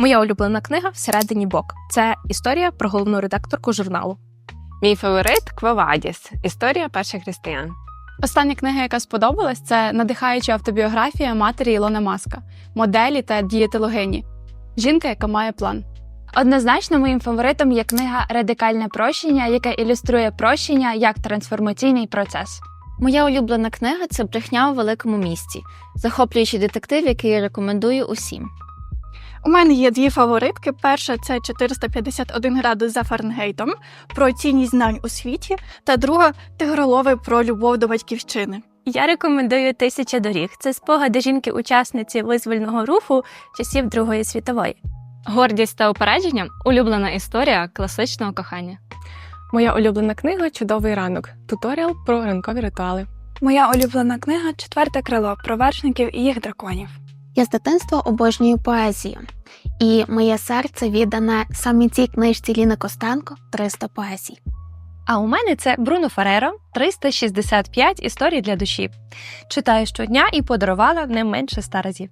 Моя улюблена книга всередині бок. Це історія про головну редакторку журналу. Мій фаворит Квавадіс Історія перших християн. Остання книга, яка сподобалась, це надихаюча автобіографія матері Ілона Маска, моделі та дієтологині. Жінка, яка має план. Однозначно, моїм фаворитом є книга Радикальне прощення, яка ілюструє прощення як трансформаційний процес. Моя улюблена книга це брехня у великому місті, захоплюючий детектив, який я рекомендую усім. У мене є дві фаворитки. Перша це 451 градус за Фаренгейтом про цінність знань у світі, та друга тигролови про любов до батьківщини. Я рекомендую Тисяча доріг. Це спогади жінки-учасниці визвольного руху часів Другої світової. Гордість та упередження улюблена історія класичного кохання. Моя улюблена книга Чудовий ранок. Туторіал про ранкові ритуали. Моя улюблена книга Четверте крило про вершників і їх драконів. Я з дитинства обожнюю поезію, і моє серце віддане саме цій книжці Ліни Костенко «300 поезій. А у мене це Бруно Фереро 365 історій для душі. Читаю щодня і подарувала не менше ста разів.